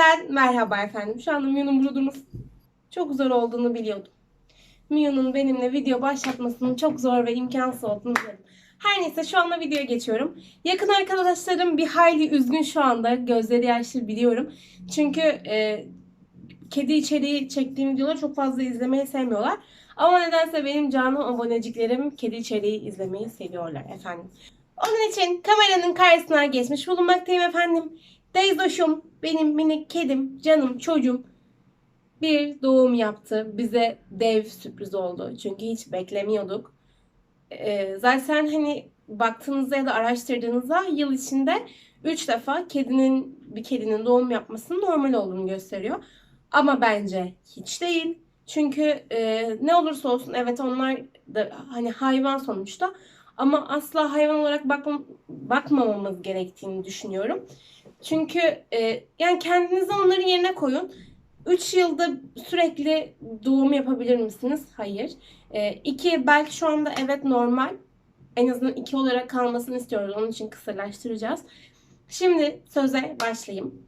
Yeniden merhaba efendim. Şu anda Miyu'nun burada durması çok zor olduğunu biliyordum. Miyu'nun benimle video başlatmasının çok zor ve imkansız olduğunu biliyordum. Her neyse şu anda videoya geçiyorum. Yakın arkadaşlarım bir hayli üzgün şu anda. Gözleri yaşlı biliyorum. Çünkü e, kedi içeriği çektiğim videoları çok fazla izlemeyi sevmiyorlar. Ama nedense benim canım aboneciklerim kedi içeriği izlemeyi seviyorlar efendim. Onun için kameranın karşısına geçmiş bulunmaktayım efendim. Deyzoş'um, benim minik kedim, canım, çocuğum bir doğum yaptı. Bize dev sürpriz oldu. Çünkü hiç beklemiyorduk. Ee, zaten hani baktığınızda ya da araştırdığınızda yıl içinde 3 defa kedinin bir kedinin doğum yapmasının normal olduğunu gösteriyor. Ama bence hiç değil. Çünkü e, ne olursa olsun evet onlar da hani hayvan sonuçta ama asla hayvan olarak bakma, bakmamamız gerektiğini düşünüyorum. Çünkü e, yani kendinizi onların yerine koyun. 3 yılda sürekli doğum yapabilir misiniz? Hayır. 2 belki şu anda evet normal. En azından 2 olarak kalmasını istiyoruz. Onun için kısırlaştıracağız. Şimdi söze başlayayım.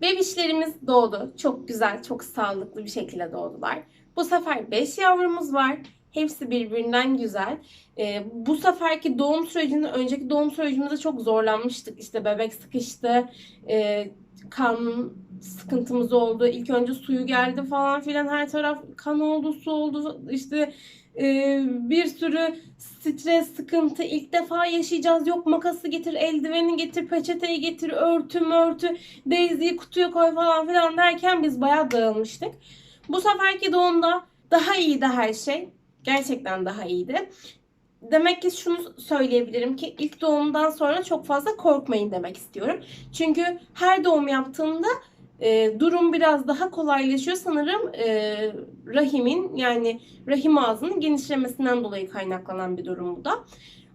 Bebişlerimiz doğdu. Çok güzel, çok sağlıklı bir şekilde doğdular. Bu sefer 5 yavrumuz var. Hepsi birbirinden güzel. Ee, bu seferki doğum sürecinde, önceki doğum sürecimizde çok zorlanmıştık. İşte bebek sıkıştı, e, kan sıkıntımız oldu. İlk önce suyu geldi falan filan her taraf kan oldu, su oldu. İşte e, bir sürü stres, sıkıntı ilk defa yaşayacağız. Yok makası getir, eldiveni getir, peçeteyi getir, örtü örtü, Daisy'yi kutuya koy falan filan derken biz bayağı dağılmıştık. Bu seferki doğumda daha iyiydi her şey. Gerçekten daha iyiydi. Demek ki şunu söyleyebilirim ki ilk doğumdan sonra çok fazla korkmayın demek istiyorum. Çünkü her doğum yaptığında e, durum biraz daha kolaylaşıyor. Sanırım e, rahimin yani rahim ağzının genişlemesinden dolayı kaynaklanan bir durum bu da.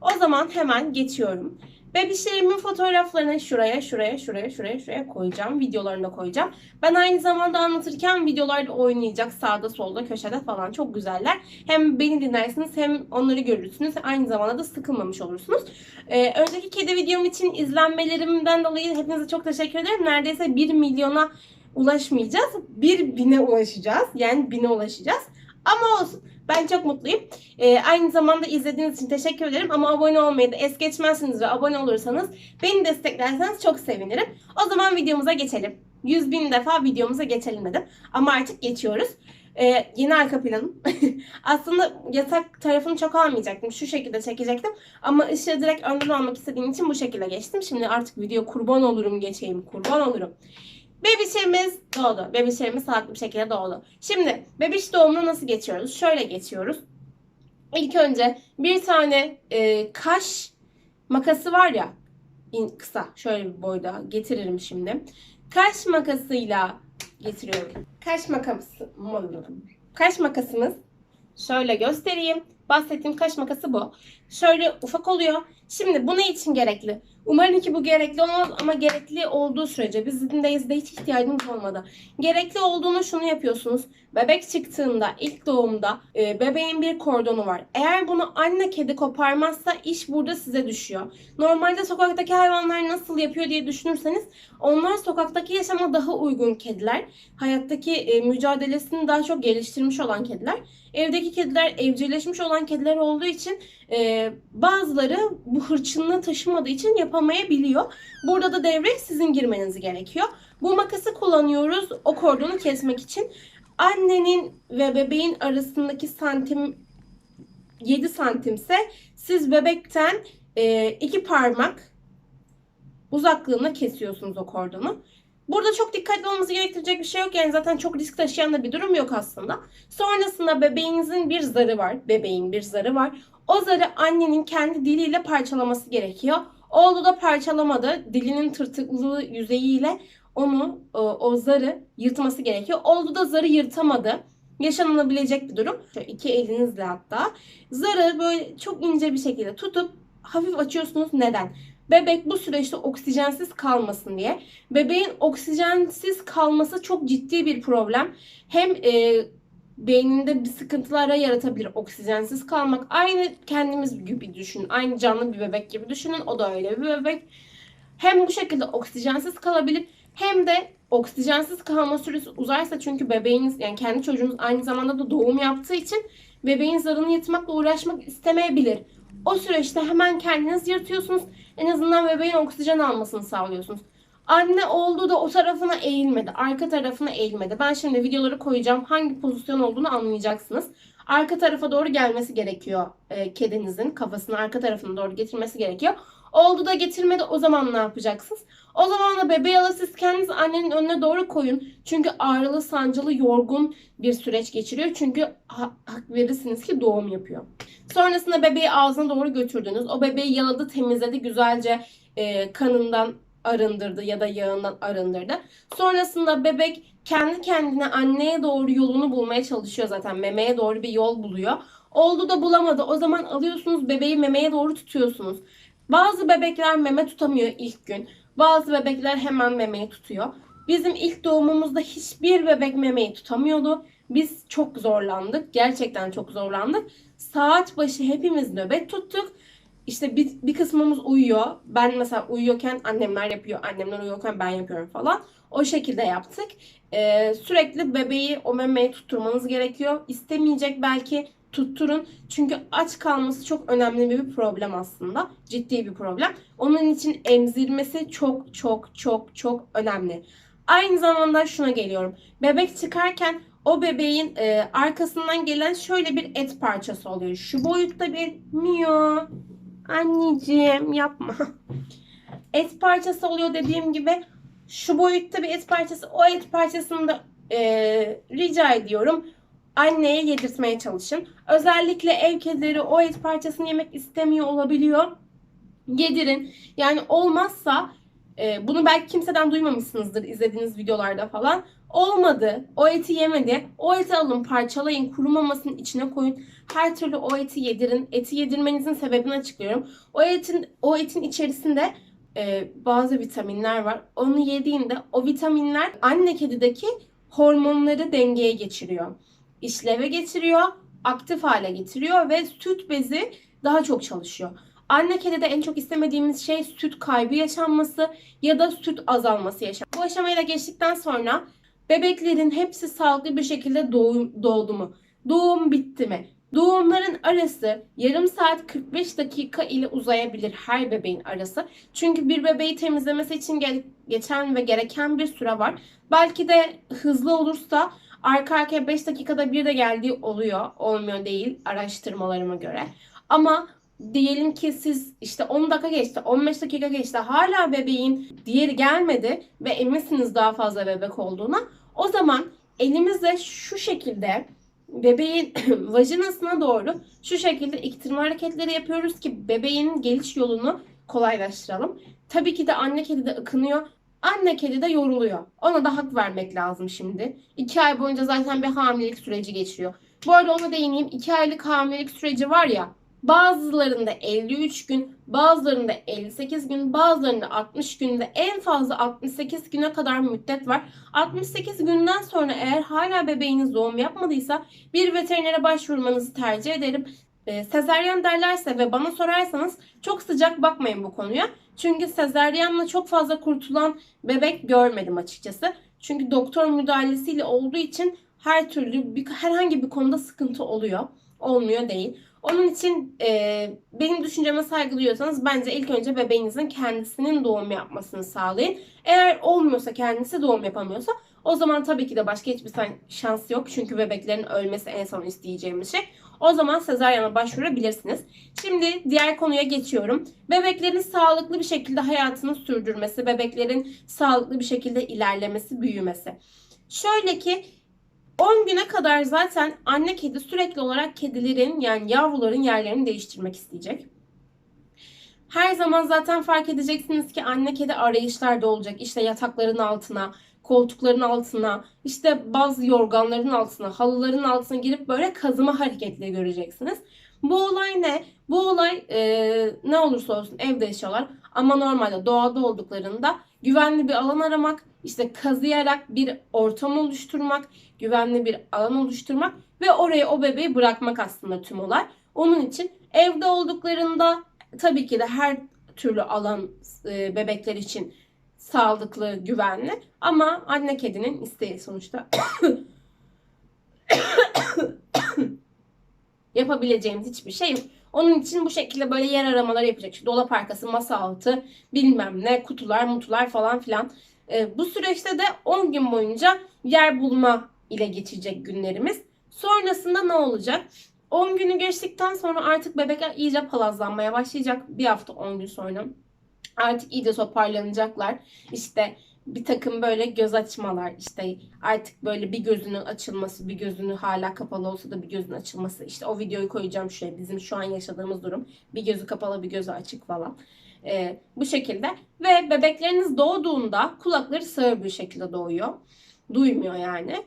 O zaman hemen geçiyorum. Bebişlerimin fotoğraflarını şuraya, şuraya, şuraya, şuraya, şuraya koyacağım. Videolarını da koyacağım. Ben aynı zamanda anlatırken videolarda oynayacak sağda solda köşede falan çok güzeller. Hem beni dinlersiniz hem onları görürsünüz. Aynı zamanda da sıkılmamış olursunuz. Ee, önceki kedi videom için izlenmelerimden dolayı hepinize çok teşekkür ederim. Neredeyse 1 milyona ulaşmayacağız. 1 bine ulaşacağız. Yani bine ulaşacağız. Ama olsun. Ben çok mutluyum. Ee, aynı zamanda izlediğiniz için teşekkür ederim. Ama abone olmayı da es geçmezsiniz ve abone olursanız beni desteklerseniz çok sevinirim. O zaman videomuza geçelim. 100 bin defa videomuza geçelim dedim. Ama artık geçiyoruz. Ee, yeni arka planım. Aslında yatak tarafını çok almayacaktım. Şu şekilde çekecektim. Ama ışığı direkt önden almak istediğim için bu şekilde geçtim. Şimdi artık video kurban olurum geçeyim. Kurban olurum. Bebişlerimiz doğdu. Bebişlerimiz sağlıklı bir şekilde doğdu. Şimdi bebiş doğumuna nasıl geçiyoruz? Şöyle geçiyoruz. İlk önce bir tane e, kaş makası var ya kısa şöyle bir boyda getiririm şimdi. Kaş makasıyla getiriyorum. Kaş makası kaş makasımız şöyle göstereyim. Bahsettiğim kaş makası bu. Şöyle ufak oluyor. Şimdi bu ne için gerekli? Umarım ki bu gerekli olmaz ama gerekli olduğu sürece bizim de hiç ihtiyacımız olmadı. Gerekli olduğunu şunu yapıyorsunuz. Bebek çıktığında ilk doğumda e, bebeğin bir kordonu var. Eğer bunu anne kedi koparmazsa iş burada size düşüyor. Normalde sokaktaki hayvanlar nasıl yapıyor diye düşünürseniz onlar sokaktaki yaşama daha uygun kediler. Hayattaki e, mücadelesini daha çok geliştirmiş olan kediler. Evdeki kediler evcilleşmiş olan kediler olduğu için e, bazıları bu hırçınlığı taşımadığı için yapamayabiliyor. Burada da devreye sizin girmeniz gerekiyor. Bu makası kullanıyoruz o kordonu kesmek için. Annenin ve bebeğin arasındaki santim 7 santimse siz bebekten e, iki parmak uzaklığına kesiyorsunuz o kordonu. Burada çok dikkatli olması gerektirecek bir şey yok. Yani zaten çok risk taşıyan da bir durum yok aslında. Sonrasında bebeğinizin bir zarı var. Bebeğin bir zarı var. O zarı annenin kendi diliyle parçalaması gerekiyor. Oğlu da parçalamadı. Dilinin tırtıklı yüzeyiyle onu o, o zarı yırtması gerekiyor. Oğlu da zarı yırtamadı. Yaşanılabilecek bir durum. Şöyle iki elinizle hatta. Zarı böyle çok ince bir şekilde tutup hafif açıyorsunuz. Neden? Bebek bu süreçte oksijensiz kalmasın diye. Bebeğin oksijensiz kalması çok ciddi bir problem. Hem e, beyninde bir sıkıntılara yaratabilir oksijensiz kalmak. Aynı kendimiz gibi düşünün. Aynı canlı bir bebek gibi düşünün. O da öyle bir bebek. Hem bu şekilde oksijensiz kalabilir hem de oksijensiz kalma süresi uzarsa çünkü bebeğiniz yani kendi çocuğunuz aynı zamanda da doğum yaptığı için bebeğin zarını yırtmakla uğraşmak istemeyebilir. O süreçte hemen kendiniz yırtıyorsunuz. En azından bebeğin oksijen almasını sağlıyorsunuz. Anne olduğu da o tarafına eğilmedi. Arka tarafına eğilmedi. Ben şimdi videoları koyacağım. Hangi pozisyon olduğunu anlayacaksınız. Arka tarafa doğru gelmesi gerekiyor e, kedinizin. Kafasını arka tarafına doğru getirmesi gerekiyor. Oldu da getirmedi o zaman ne yapacaksınız? O zaman da bebeği alıp siz kendiniz annenin önüne doğru koyun. Çünkü ağrılı, sancılı, yorgun bir süreç geçiriyor. Çünkü ha- hak verirsiniz ki doğum yapıyor. Sonrasında bebeği ağzına doğru götürdünüz. O bebeği yaladı, temizledi, güzelce e, kanından arındırdı ya da yağından arındırdı. Sonrasında bebek kendi kendine anneye doğru yolunu bulmaya çalışıyor zaten. Memeye doğru bir yol buluyor. Oldu da bulamadı. O zaman alıyorsunuz bebeği memeye doğru tutuyorsunuz. Bazı bebekler meme tutamıyor ilk gün. Bazı bebekler hemen memeyi tutuyor. Bizim ilk doğumumuzda hiçbir bebek memeyi tutamıyordu. Biz çok zorlandık. Gerçekten çok zorlandık. Saat başı hepimiz nöbet tuttuk. İşte bir, bir kısmımız uyuyor. Ben mesela uyuyorken annemler yapıyor. Annemler uyuyorken ben yapıyorum falan. O şekilde yaptık. Ee, sürekli bebeği o memeye tutturmanız gerekiyor. İstemeyecek belki tutturun. Çünkü aç kalması çok önemli bir problem aslında. Ciddi bir problem. Onun için emzirmesi çok çok çok çok önemli. Aynı zamanda şuna geliyorum. Bebek çıkarken o bebeğin e, arkasından gelen şöyle bir et parçası oluyor. Şu boyutta bir miyo. Anneciğim yapma. Et parçası oluyor dediğim gibi. Şu boyutta bir et parçası. O et parçasını da e, rica ediyorum anneye yedirtmeye çalışın. Özellikle ev kedileri o et parçasını yemek istemiyor olabiliyor. Yedirin. Yani olmazsa e, bunu belki kimseden duymamışsınızdır izlediğiniz videolarda falan. Olmadı. O eti yemedi. O eti alın parçalayın. Kurumamasının içine koyun. Her türlü o eti yedirin. Eti yedirmenizin sebebini açıklıyorum. O etin o etin içerisinde e, bazı vitaminler var. Onu yediğinde o vitaminler anne kedideki hormonları dengeye geçiriyor işleve getiriyor, aktif hale getiriyor ve süt bezi daha çok çalışıyor. Anne kedide en çok istemediğimiz şey süt kaybı yaşanması ya da süt azalması yaşanması. Bu aşamayı geçtikten sonra bebeklerin hepsi sağlıklı bir şekilde doğum, doğdu mu? Doğum bitti mi? Doğumların arası yarım saat 45 dakika ile uzayabilir her bebeğin arası. Çünkü bir bebeği temizlemesi için ge- geçen ve gereken bir süre var. Belki de hızlı olursa arka arkaya 5 dakikada bir de geldiği oluyor. Olmuyor değil araştırmalarıma göre. Ama diyelim ki siz işte 10 dakika geçti, 15 dakika geçti. Hala bebeğin diğeri gelmedi ve eminsiniz daha fazla bebek olduğuna. O zaman elimizle şu şekilde bebeğin vajinasına doğru şu şekilde iktirme hareketleri yapıyoruz ki bebeğin geliş yolunu kolaylaştıralım. Tabii ki de anne kedi de ıkınıyor. Anne kedi de yoruluyor. Ona da hak vermek lazım şimdi. 2 ay boyunca zaten bir hamilelik süreci geçiyor. Bu arada ona değineyim. 2 aylık hamilelik süreci var ya. Bazılarında 53 gün, bazılarında 58 gün, bazılarında 60 günde en fazla 68 güne kadar müddet var. 68 günden sonra eğer hala bebeğiniz doğum yapmadıysa bir veterinere başvurmanızı tercih ederim. E, sezeryan derlerse ve bana sorarsanız çok sıcak bakmayın bu konuya. Çünkü sezeryanla çok fazla kurtulan bebek görmedim açıkçası. Çünkü doktor müdahalesiyle olduğu için her türlü bir, herhangi bir konuda sıkıntı oluyor. Olmuyor değil. Onun için e, benim düşünceme saygı duyuyorsanız bence ilk önce bebeğinizin kendisinin doğum yapmasını sağlayın. Eğer olmuyorsa kendisi doğum yapamıyorsa o zaman tabii ki de başka hiçbir şans yok. Çünkü bebeklerin ölmesi en son isteyeceğimiz şey. O zaman sezaryana başvurabilirsiniz. Şimdi diğer konuya geçiyorum. Bebeklerin sağlıklı bir şekilde hayatını sürdürmesi, bebeklerin sağlıklı bir şekilde ilerlemesi, büyümesi. Şöyle ki 10 güne kadar zaten anne kedi sürekli olarak kedilerin yani yavruların yerlerini değiştirmek isteyecek. Her zaman zaten fark edeceksiniz ki anne kedi arayışlarda olacak. İşte yatakların altına, koltukların altına, işte bazı yorganların altına, halıların altına girip böyle kazıma hareketleri göreceksiniz. Bu olay ne? Bu olay e, ne olursa olsun evde yaşıyorlar ama normalde doğada olduklarında güvenli bir alan aramak, işte kazıyarak bir ortam oluşturmak, güvenli bir alan oluşturmak ve oraya o bebeği bırakmak aslında tüm olay. Onun için evde olduklarında tabii ki de her türlü alan e, bebekler için sağlıklı, güvenli. Ama anne kedinin isteği sonuçta. Yapabileceğimiz hiçbir şey yok. Onun için bu şekilde böyle yer aramaları yapacak. İşte dolap arkası, masa altı, bilmem ne, kutular, mutular falan filan. Ee, bu süreçte de 10 gün boyunca yer bulma ile geçecek günlerimiz. Sonrasında ne olacak? 10 günü geçtikten sonra artık bebekler iyice palazlanmaya başlayacak. Bir hafta 10 gün sonra. Artık iyice toparlanacaklar. İşte bir takım böyle göz açmalar işte artık böyle bir gözünün açılması bir gözünü hala kapalı olsa da bir gözün açılması. İşte o videoyu koyacağım şuraya bizim şu an yaşadığımız durum. Bir gözü kapalı bir gözü açık falan. Ee, bu şekilde. Ve bebekleriniz doğduğunda kulakları sağır bir şekilde doğuyor. Duymuyor yani.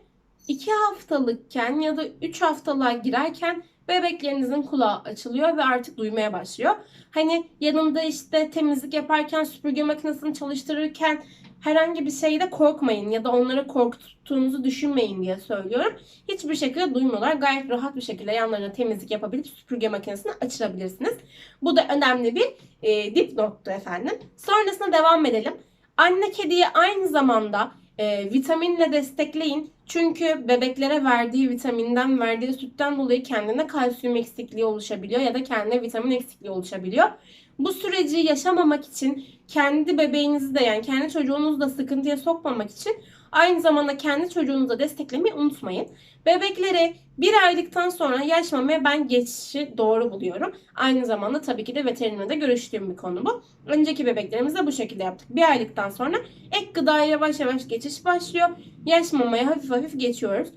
2 haftalıkken ya da 3 haftalığa girerken bebeklerinizin kulağı açılıyor ve artık duymaya başlıyor. Hani yanında işte temizlik yaparken süpürge makinesini çalıştırırken herhangi bir şeyde korkmayın ya da onları korkuttuğunuzu düşünmeyin diye söylüyorum. Hiçbir şekilde duymuyorlar. Gayet rahat bir şekilde yanlarına temizlik yapabilip süpürge makinesini açırabilirsiniz. Bu da önemli bir e, dipnottu efendim. Sonrasında devam edelim. Anne kediyi aynı zamanda e, vitaminle destekleyin. Çünkü bebeklere verdiği vitaminden, verdiği sütten dolayı kendine kalsiyum eksikliği oluşabiliyor ya da kendine vitamin eksikliği oluşabiliyor. Bu süreci yaşamamak için kendi bebeğinizi de yani kendi çocuğunuzu da sıkıntıya sokmamak için aynı zamanda kendi çocuğunuzu da desteklemeyi unutmayın. Bebeklere bir aylıktan sonra yaş mamaya ben geçişi doğru buluyorum. Aynı zamanda tabii ki de veterinerle görüştüğüm bir konu bu. Önceki bebeklerimizde bu şekilde yaptık. Bir aylıktan sonra ek gıdaya yavaş yavaş geçiş başlıyor. Yaş mamaya hafif hafif geçiyoruz.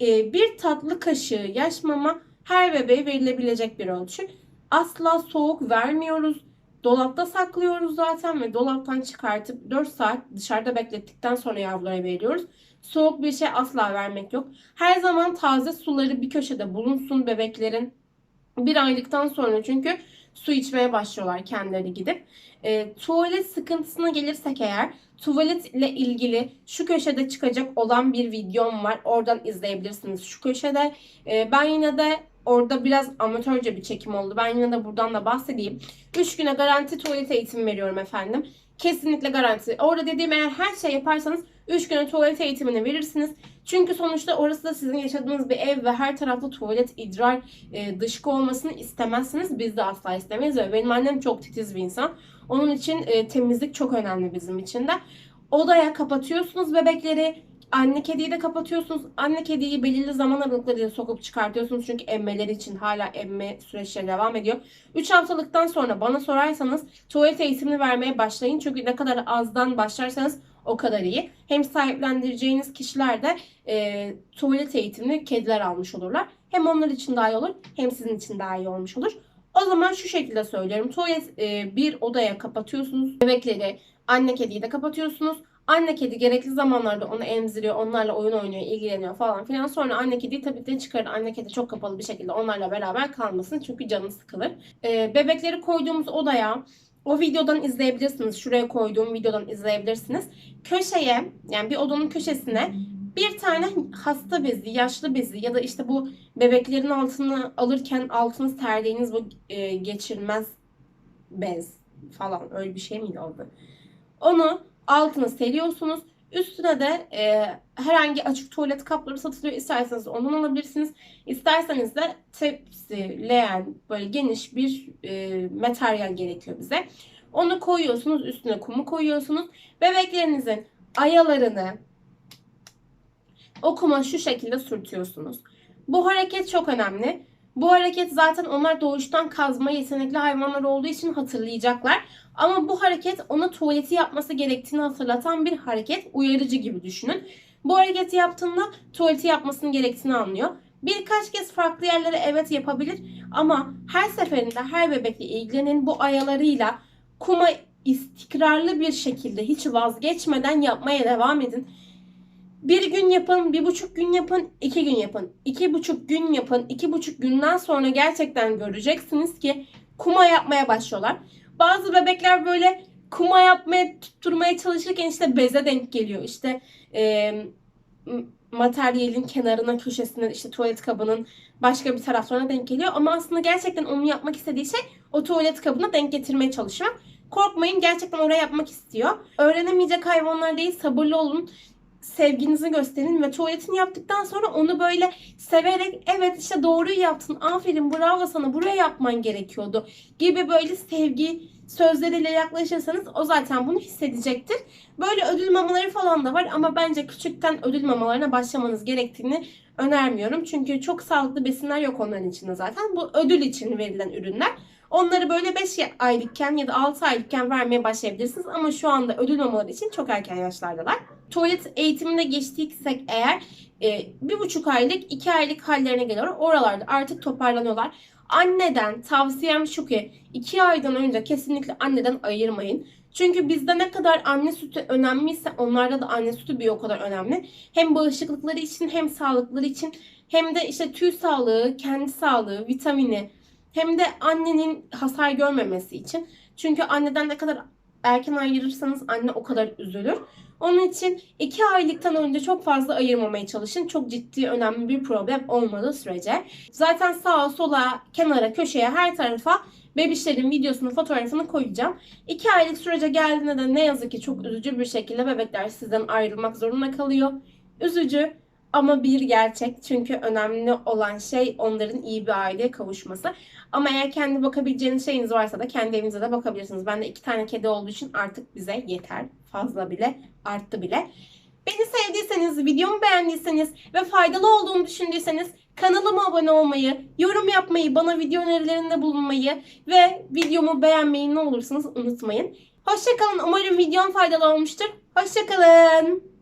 Ee, Bir tatlı kaşığı yaş mama her bebeğe verilebilecek bir ölçü. Asla soğuk vermiyoruz. Dolapta saklıyoruz zaten ve dolaptan çıkartıp 4 saat dışarıda beklettikten sonra yavrulara veriyoruz. Soğuk bir şey asla vermek yok. Her zaman taze suları bir köşede bulunsun bebeklerin. Bir aylıktan sonra çünkü su içmeye başlıyorlar kendileri gidip. E, tuvalet sıkıntısına gelirsek eğer tuvaletle ilgili şu köşede çıkacak olan bir videom var. Oradan izleyebilirsiniz şu köşede. E, ben yine de orada biraz amatörce bir çekim oldu. Ben yine de buradan da bahsedeyim. 3 güne garanti tuvalet eğitimi veriyorum efendim. Kesinlikle garanti. Orada dediğim eğer her şey yaparsanız 3 güne tuvalet eğitimini verirsiniz. Çünkü sonuçta orası da sizin yaşadığınız bir ev ve her tarafta tuvalet, idrar, e, dışkı olmasını istemezsiniz. Biz de asla istemeyiz benim annem çok titiz bir insan. Onun için e, temizlik çok önemli bizim için de. Odaya kapatıyorsunuz bebekleri. Anne kediyi de kapatıyorsunuz. Anne kediyi belirli zaman aralıklarıyla sokup çıkartıyorsunuz. Çünkü emmeleri için hala emme süreçleri devam ediyor. 3 haftalıktan sonra bana sorarsanız tuvalet eğitimini vermeye başlayın. Çünkü ne kadar azdan başlarsanız o kadar iyi. Hem sahiplendireceğiniz kişiler de e, tuvalet eğitimini kediler almış olurlar. Hem onlar için daha iyi olur hem sizin için daha iyi olmuş olur. O zaman şu şekilde söylüyorum. Tuvalet e, bir odaya kapatıyorsunuz. Bebekleri, anne kediyi de kapatıyorsunuz. Anne kedi gerekli zamanlarda onu emziriyor, onlarla oyun oynuyor, ilgileniyor falan filan. Sonra anne kediyi tabii de çıkarır. Anne kedi çok kapalı bir şekilde onlarla beraber kalmasın çünkü canı sıkılır. Ee, bebekleri koyduğumuz odaya o videodan izleyebilirsiniz. Şuraya koyduğum videodan izleyebilirsiniz. Köşeye yani bir odanın köşesine bir tane hasta bezi, yaşlı bezi ya da işte bu bebeklerin altını alırken altını serdiğiniz bu e, geçirmez bez falan öyle bir şey miydi adı? Onu altına seriyorsunuz. Üstüne de e, herhangi açık tuvalet kapları satılıyor. İsterseniz ondan alabilirsiniz. İsterseniz de tepsi, leğen böyle geniş bir e, materyal gerekiyor bize. Onu koyuyorsunuz. Üstüne kumu koyuyorsunuz. Bebeklerinizin ayalarını o kuma şu şekilde sürtüyorsunuz. Bu hareket çok önemli. Bu hareket zaten onlar doğuştan kazma yetenekli hayvanlar olduğu için hatırlayacaklar. Ama bu hareket ona tuvaleti yapması gerektiğini hatırlatan bir hareket. Uyarıcı gibi düşünün. Bu hareketi yaptığında tuvaleti yapmasını gerektiğini anlıyor. Birkaç kez farklı yerlere evet yapabilir ama her seferinde her bebekle ilgilenin bu ayalarıyla kuma istikrarlı bir şekilde hiç vazgeçmeden yapmaya devam edin. Bir gün yapın, bir buçuk gün yapın, iki gün yapın. iki buçuk gün yapın. iki buçuk günden sonra gerçekten göreceksiniz ki kuma yapmaya başlıyorlar. Bazı bebekler böyle kuma yapmaya tutturmaya çalışırken işte beze denk geliyor. İşte e, materyalin kenarına köşesine işte tuvalet kabının başka bir taraflarına denk geliyor. Ama aslında gerçekten onun yapmak istediği şey o tuvalet kabına denk getirmeye çalışıyor. Korkmayın gerçekten oraya yapmak istiyor. Öğrenemeyecek hayvanlar değil sabırlı olun. Sevginizi gösterin ve tuvaletini yaptıktan sonra onu böyle severek evet işte doğruyu yaptın aferin bravo sana buraya yapman gerekiyordu gibi böyle sevgi sözleriyle yaklaşırsanız o zaten bunu hissedecektir. Böyle ödül mamaları falan da var ama bence küçükten ödül mamalarına başlamanız gerektiğini önermiyorum. Çünkü çok sağlıklı besinler yok onların içinde zaten. Bu ödül için verilen ürünler. Onları böyle 5 aylıkken ya da 6 aylıkken vermeye başlayabilirsiniz. Ama şu anda ödül mamaları için çok erken yaşlardalar. Tuvalet eğitimine geçtiysek eğer e, bir buçuk aylık, iki aylık hallerine geliyor. Oralarda artık toparlanıyorlar. Anneden tavsiyem şu ki 2 aydan önce kesinlikle anneden ayırmayın. Çünkü bizde ne kadar anne sütü önemliyse onlarda da anne sütü bir o kadar önemli. Hem bağışıklıkları için hem sağlıkları için hem de işte tüy sağlığı, kendi sağlığı, vitamini hem de annenin hasar görmemesi için. Çünkü anneden ne kadar erken ayırırsanız anne o kadar üzülür. Onun için 2 aylıktan önce çok fazla ayırmamaya çalışın. Çok ciddi önemli bir problem olmadığı sürece. Zaten sağa sola, kenara, köşeye, her tarafa bebişlerin videosunu, fotoğrafını koyacağım. 2 aylık sürece geldiğinde de ne yazık ki çok üzücü bir şekilde bebekler sizden ayrılmak zorunda kalıyor. Üzücü ama bir gerçek. Çünkü önemli olan şey onların iyi bir aileye kavuşması. Ama eğer kendi bakabileceğiniz şeyiniz varsa da kendi evinize de bakabilirsiniz. Ben de iki tane kedi olduğu için artık bize yeter. Fazla bile, arttı bile. Beni sevdiyseniz, videomu beğendiyseniz ve faydalı olduğunu düşündüyseniz kanalıma abone olmayı, yorum yapmayı, bana video önerilerinde bulunmayı ve videomu beğenmeyi ne olursunuz unutmayın. Hoşçakalın. Umarım videom faydalı olmuştur. Hoşçakalın.